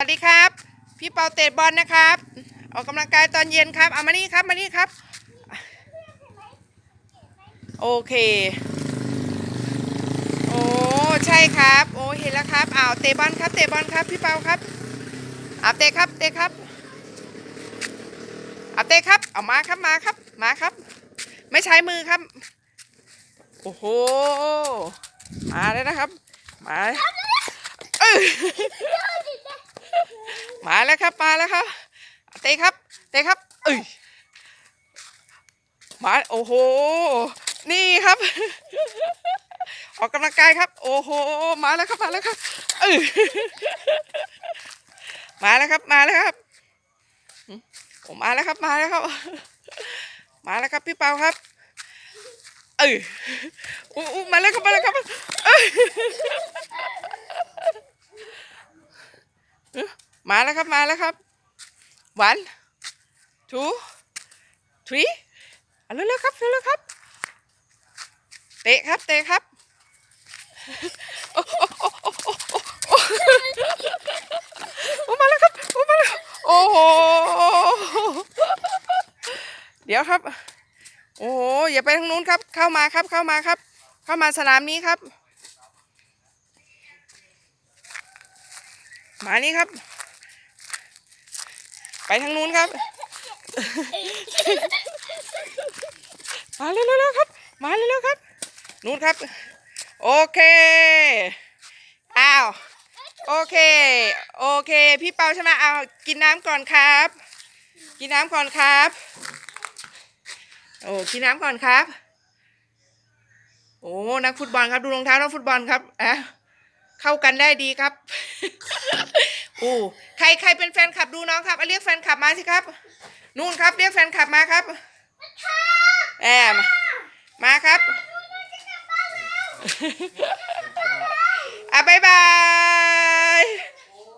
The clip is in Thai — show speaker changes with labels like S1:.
S1: สวัสดีครับ พี่เปาเตะบอลนะครับ ออกกำลังกายตอนเย็นครับเอามานี่ครับมานี่ครับ โอเค โอ้ใช่ครับ โอ้เห็นแล้วครับอ้าวเตะบอลครับเตะบอลครับพี่เปาครับเอาเตะครับเตะครับเอาเตะครับเอามาครับมาครับมาครับ ไม่ใช้มือครับ โอ้โหมาแล้วนะครับ มาเออ มาแล้วครับมาแล้วครับเตะครับเตะครับเอ้ยมาโอ้โห นี่ครับ ออกกำลังกายครับ โอ้โห มาแล้วครับมาแล้วครับเออมาแล้วครับมาแล้วครับโอ้มาแล้วครับมาแล้วครับ มาแล้วครับพี่เปาครับ เอออู้อู้มาแล้วครับมาแล้วครับเอ้ย มาแล้วครับมาแล้วครับ one two three เอาเร็วๆครับเร็วๆครับ เตะครับเตะครับโอ้โอ้โอ้โอ้โอ้โอ้โอ้มาแล้วครับโอ้มาแล้วโอ้โหเดี๋ยวครับ โอ้โหอย่าไปทางนู้นครับ เข้ามาครับเข้ามาครับ เข้ามาสนามนี้ครับ มานี่ครับ ไปทางนู้นครับ มาเร็วๆครับ มาเร็วๆครับ นู้นครับ โอเค อ้าว โอเค โอเค พี่เปาใช่ไหมเอา กินน้ำก่อนครับ กินน้ำก่อนครับ โอ้ กินน้ำก่อนครับ โอ้ นักฟุตบอลครับ ดูรองเท้านักฟุตบอลครับอะเข้ากันได้ดีครับ โอ้ใครใครเป็นแฟนคลับดูน้องครับเอาเรียกแฟนคลับมาสิครับ นู่นครับเรียกแฟนคลับมาครับแอมมาครับอะบายบาย